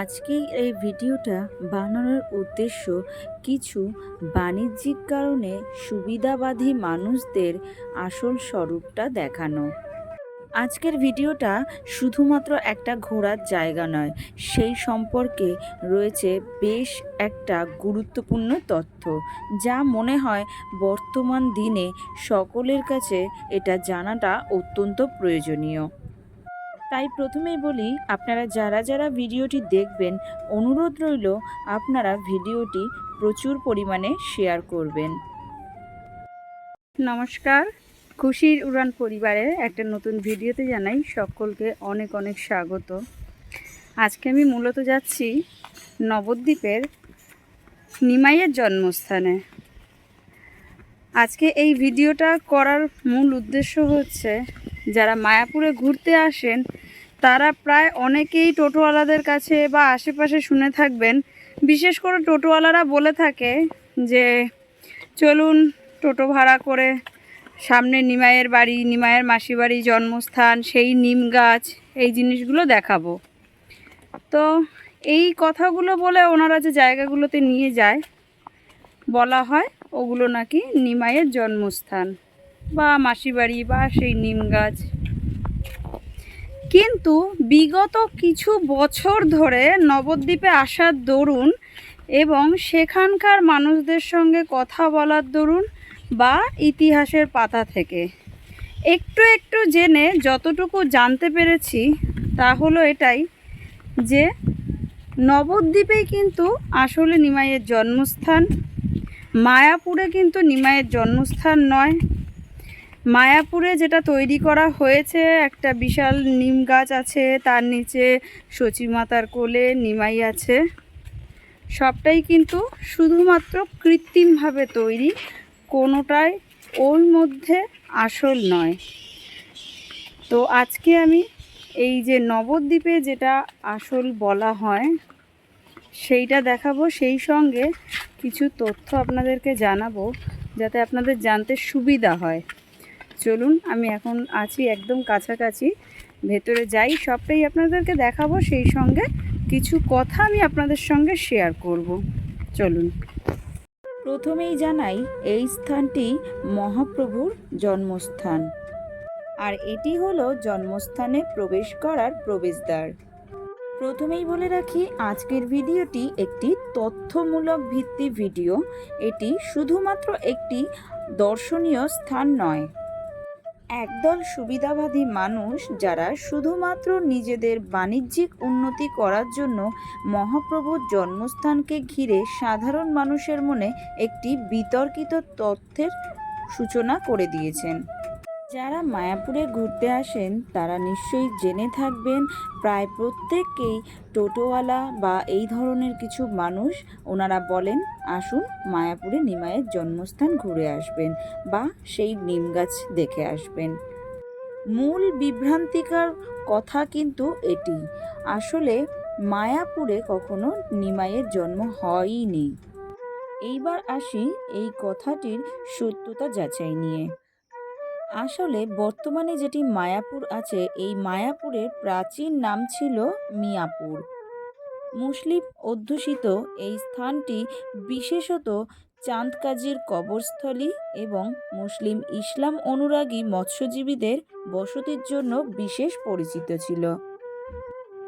আজকের এই ভিডিওটা বানানোর উদ্দেশ্য কিছু বাণিজ্যিক কারণে সুবিধাবাদী মানুষদের আসল স্বরূপটা দেখানো। আজকের ভিডিওটা শুধুমাত্র একটা ঘোরার জায়গা নয়, সেই সম্পর্কে রয়েছে বেশ একটা গুরুত্বপূর্ণ তথ্য, যা মনে হয় বর্তমান দিনে সকলের কাছে এটা জানাটা অত্যন্ত প্রয়োজনীয়। তাই প্রথমেই বলি, আপনারা যারা যারা ভিডিওটি দেখবেন, অনুরোধ রইল আপনারা ভিডিওটি প্রচুর পরিমাণে শেয়ার করবেন। নমস্কার, খুশির উড়ান পরিবারের একটা নতুন ভিডিওতে জানাই সকলকে অনেক অনেক স্বাগত। আজকে আমি মূলত যাচ্ছি নবদ্বীপের নিমাইয়ের জন্মস্থানে। আজকে এই ভিডিওটা করার মূল উদ্দেশ্য হচ্ছে, যারা মায়াপুরে ঘুরতে আসেন তারা প্রায় অনেকেই টোটোওয়ালাদের কাছে বা আশেপাশে শুনে থাকবেন। বিশেষ করে টোটোওয়ালারা বলে থাকে যে, চলুন টোটো ভাড়া করে সামনে নিমাইয়ের বাড়ি, নিমাইয়ের মাসি বাড়ি, জন্মস্থান, সেই নিম গাছ, এই জিনিসগুলো দেখাবো। তো এই কথাগুলো বলে ওনারা যে জায়গাগুলোতে নিয়ে যায়, বলা হয় ওগুলো নাকি নিমাইয়ের জন্মস্থান বা মাসি বাড়ি বা সেই নিম গাছ। কিন্তু বিগত কিছু বছর ধরে নবদ্বীপে আসার দরুন এবং সেখানকার মানুষদের সঙ্গে কথা বলার দরুন বা ইতিহাসের পাতা থেকে। একটু একটু জেনে যতটুকু জানতে পেরেছি তা হলো এটাই যে নবদ্বীপেই কিন্তু আসলে নিমাইয়ের জন্মস্থান, মায়াপুরে কিন্তু নিমাইয়ের জন্মস্থান নয়। মায়াপুরে যেটা তৈরি করা হয়েছে, একটা বিশাল নিম গাছ আছে, তার নিচে সচিমাতার কোলে নিমাই আছে। সবটাই কিন্তু শুধুমাত্র কৃত্রিমভাবে তৈরি, কোনোটাই ওর মধ্যে আসল নয়। তো আজকে আমি এই যে নবদ্বীপে যেটা আসল বলা হয়, সেইটা দেখাবো। সেই সঙ্গে কিছু তথ্য আপনাদেরকে জানাব, যাতে আপনাদের জানতে সুবিধা হয়। চলুন, আমি এখন আছি একদম কাছাকাছি। ভেতরে যাই, সবটাই আপনাদেরকে দেখাবো, সেই সঙ্গে কিছু কথা আমি আপনাদের সঙ্গে শেয়ার করব। চলুন। প্রথমেই জানাই, এই স্থানটি মহাপ্রভুর জন্মস্থান। আর এটি হলো জন্মস্থানে প্রবেশ করার প্রবেশদ্বার। প্রথমেই বলে রাখি, আজকের ভিডিওটি একটি তথ্যমূলক ভিত্তি ভিডিও। এটি শুধুমাত্র একটি দর্শনীয় স্থান নয়। একদল সুবিধাবাদী মানুষ যারা শুধুমাত্র নিজেদের বাণিজ্যিক উন্নতি করার জন্য মহাপ্রভুর জন্মস্থানকে ঘিরে সাধারণ মানুষের মনে একটি বিতর্কিত তথ্যের সূচনা করে দিয়েছেন। যারা মায়াপুরে ঘুরতে আসেন, তারা নিশ্চয়ই জেনে থাকবেন প্রায় প্রত্যেককেই টোটোওয়ালা বা এই ধরনের কিছু মানুষ। ওনারা বলেন, আসুন মায়াপুরে নিমাইয়ের জন্মস্থান ঘুরে আসবেন বা সেই নিম গাছ দেখে আসবেন। মূল বিভ্রান্তিকার কথা কিন্তু এটি। আসলে মায়াপুরে কখনো নিমাইয়ের জন্ম হয়ই এইবার আসি এই কথাটির সত্যতা যাচাই নিয়ে। আসলে বর্তমানে যেটি মায়াপুর আছে, এই মায়াপুরের প্রাচীন নাম ছিল মিয়াপুর। মুসলিম অধ্যুষিত এই স্থানটি বিশেষত চাঁদকাজির কবরস্থলী এবং মুসলিম ইসলাম অনুরাগী মৎস্যজীবীদের বসতির জন্য বিশেষ পরিচিত ছিল।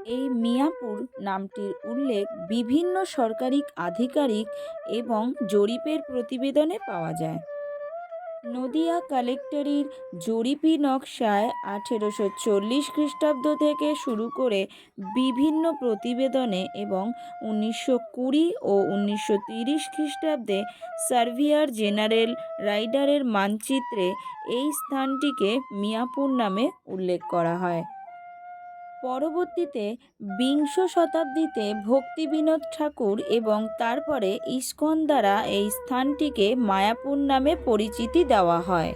এই মিয়াপুর নামটির উল্লেখ বিভিন্ন সরকারি আধিকারিক এবং জরিপের প্রতিবেদনে পাওয়া যায়। নদিয়া কালেক্টরির জরিপি নকশায় আঠেরোশো চল্লিশ খ্রিস্টাব্দ থেকে শুরু করে বিভিন্ন প্রতিবেদনে এবং উনিশশো কুড়ি ও উনিশশো তিরিশ খ্রিস্টাব্দে সার্ভিয়ার জেনারেল রাইডারের মানচিত্রে এই স্থানটিকে মিয়াপুর নামে উল্লেখ করা হয়। পরবর্তীতে বিংশ শতাব্দীতে ভক্তিবিনোদ ঠাকুর এবং তারপরে ইস্কন দ্বারা এই স্থানটিকে মায়াপুর নামে পরিচিতি দেওয়া হয়।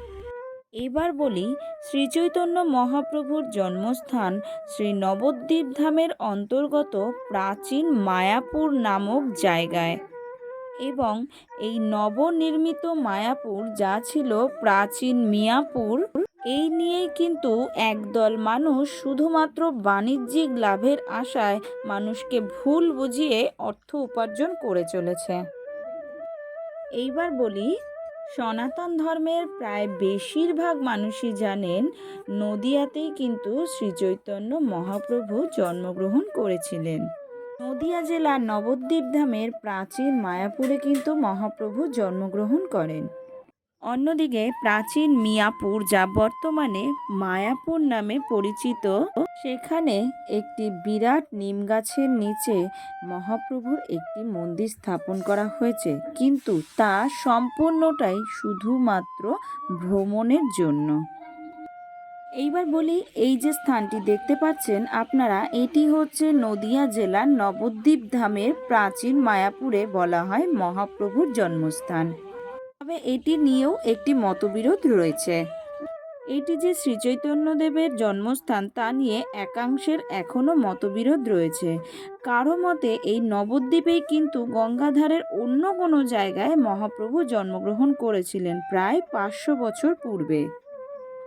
এবার বলি শ্রীচৈতন্য মহাপ্রভুর জন্মস্থান শ্রী নবদ্বীপ ধামের অন্তর্গত প্রাচীন মায়াপুর নামক জায়গায় এবং এই নবনির্মিত মায়াপুর যা ছিল প্রাচীন মিয়াপুর এই নিয়েই কিন্তু একদল মানুষ শুধুমাত্র বাণিজ্যিক লাভের আশায় মানুষকে ভুল বুঝিয়ে অর্থ উপার্জন করে চলেছে। এইবার বলি, সনাতন ধর্মের প্রায় বেশিরভাগ মানুষই জানেন, নদিয়াতেই কিন্তু শ্রীচৈতন্য মহাপ্রভু জন্মগ্রহণ করেছিলেন। নদিয়া জেলার নবদ্বীপ ধামের প্রাচীন মায়াপুরে কিন্তু মহাপ্রভু জন্মগ্রহণ করেন। অন্যদিকে প্রাচীন মিয়াপুর যা বর্তমানে মায়াপুর নামে পরিচিত, সেখানে একটি বিরাট নিম গাছের নিচে মহাপ্রভুর একটি মন্দির স্থাপন করা হয়েছে। কিন্তু তা সম্পূর্ণটাই শুধুমাত্র ভ্রমণের জন্য। এইবার বলি, এই যে স্থানটি দেখতে পাচ্ছেন আপনারা, এটি হচ্ছে নদিয়া জেলার নবদ্বীপ ধামের প্রাচীন মায়াপুরে বলা হয় মহাপ্রভুর জন্মস্থান। তবে এটি নিয়েও একটি মতবিরোধ রয়েছে। এটি যে শ্রীচৈতন্যদেবের জন্মস্থান তা নিয়ে একাংশের এখনও মতবিরোধ রয়েছে। কারও মতে এই নবদ্বীপেই কিন্তু গঙ্গাধারের অন্য কোনো জায়গায় মহাপ্রভু জন্মগ্রহণ করেছিলেন প্রায় পাঁচশো বছর পূর্বে।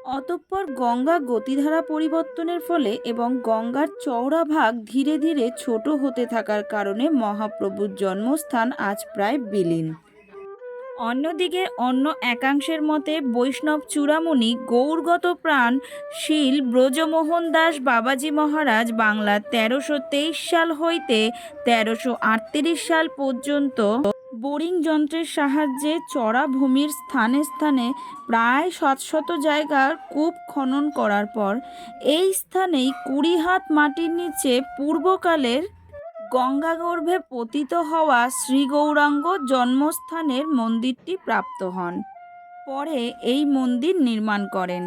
অতঃপর গঙ্গা গতিধারা পরিবর্তনের ফলে এবং গঙ্গার চওড়া ভাগ ধীরে ধীরে ছোট হতে থাকার কারণে মহাপ্রভুর জন্মস্থান আজ প্রায় বিলীন। অন্যদিকে অন্য একাংশের মতে, বৈষ্ণব চূড়ামণি গৌরগত প্রাণ শীল ব্রজমোহন দাস বাবাজি মহারাজ বাংলা তেরোশো তেইশ সাল হইতে তেরোশো আটত্রিশ সাল পর্যন্ত বোরিং যন্ত্রের সাহায্যে চড়া ভূমির স্থানে স্থানে প্রায় শত শত জায়গার কূপ খনন করার পর, এই স্থানেই কুড়ি হাত মাটির নিচে পূর্বকালের গঙ্গাগর্ভে পতিত হওয়া শ্রী গৌরাঙ্গ জন্মস্থানের মন্দিরটি প্রাপ্ত হন। পরে এই মন্দির নির্মাণ করেন।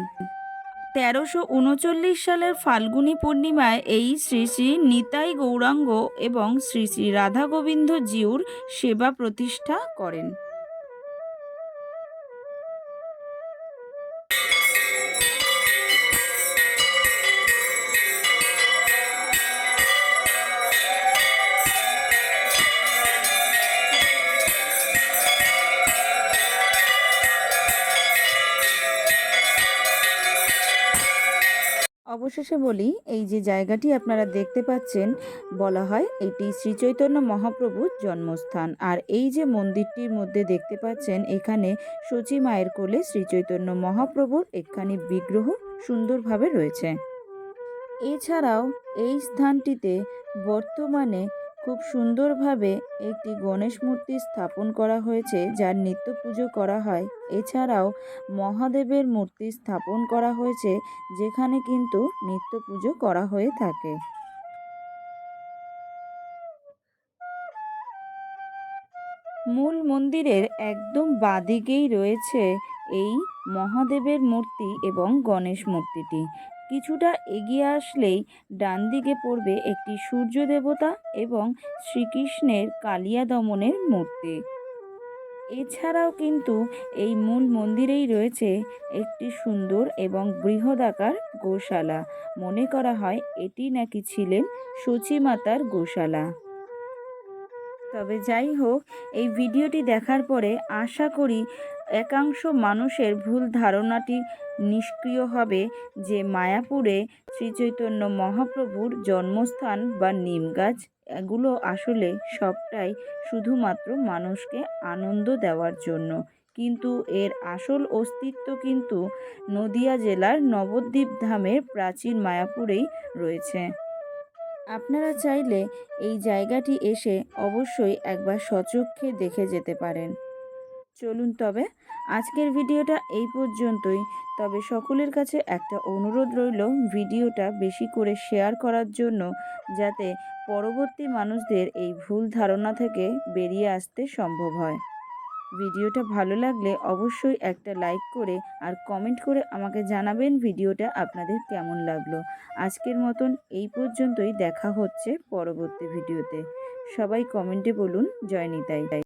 তেরোশো উনচল্লিশ সালের ফাল্গুনী পূর্ণিমায় এই শ্রী শ্রী নিতাই গৌরাঙ্গ এবং শ্রী শ্রী রাধা গোবিন্দ জিউর সেবা প্রতিষ্ঠা করেন। অবশেষে বলি, এই যে জায়গাটি আপনারা দেখতে পাচ্ছেন, বলা হয় এটি শ্রী চৈতন্য মহাপ্রভুর জন্মস্থান। আর এই যে মন্দিরটির মধ্যে দেখতে পাচ্ছেন, এখানে সচি মায়ের কোলে শ্রী চৈতন্য মহাপ্রভুর একখানি বিগ্রহ সুন্দরভাবে রয়েছে। এছাড়াও এই স্থানটিতে বর্তমানে খুব সুন্দরভাবে একটি গণেশ মূর্তি স্থাপন করা হয়েছে, যার নিত্য পুজো করা হয়। এছাড়াও মহাদেবের মূর্তি স্থাপন করা হয়েছে, যেখানে কিন্তু নিত্য পুজো করা হয়ে থাকে। মূল মন্দিরের একদম বাদিকেই রয়েছে এই মহাদেবের মূর্তি এবং গণেশ মূর্তিটি। কিছুটা এগিয়ে আসলেই ডান দিকে পড়বে একটি সূর্য দেবতা এবং শ্রীকৃষ্ণের কালিয়া দমনের মূর্তি। এছাড়াও কিন্তু এই মূল মন্দিরেই রয়েছে একটি সুন্দর এবং বৃহদাকার গোশালা। মনে করা হয় এটি নাকি ছিলেন সচীমাতার গোশালা। তবে যাই হোক, এই ভিডিওটি দেখার পরে আশা করি একাংশ মানুষের ভুল ধারণাটি নিষ্ক্রিয় হবে যে মায়াপুরে শ্রীচৈতন্য মহাপ্রভুর জন্মস্থান বা নিম গাছ, এগুলো আসলে সবটাই শুধুমাত্র মানুষকে আনন্দ দেওয়ার জন্য। কিন্তু এর আসল অস্তিত্ব কিন্তু নদিয়া জেলার নবদ্বীপ ধামের প্রাচীন মায়াপুরেই রয়েছে। আপনারা চাইলে এই জায়গাটি এসে অবশ্যই একবার সচক্ষে দেখে যেতে পারেন। চলুন তবে আজকের ভিডিওটা এই পর্যন্তই। তবে সকলের কাছে একটা অনুরোধ রইল ভিডিওটা বেশি করে শেয়ার করার জন্য, যাতে পরবর্তী মানুষদের এই ভুল ধারণা থেকে বেরিয়ে আসতে সম্ভব হয়। ভিডিওটা ভালো লাগলে অবশ্যই একটা লাইক করে আর কমেন্ট করে আমাকে জানাবেন ভিডিওটা আপনাদের কেমন লাগল। আজকের মতন এই পর্যন্তই দেখা হচ্ছে পরবর্তী ভিডিওতে। সবাই কমেন্টে বলুন, জয় নিতাই।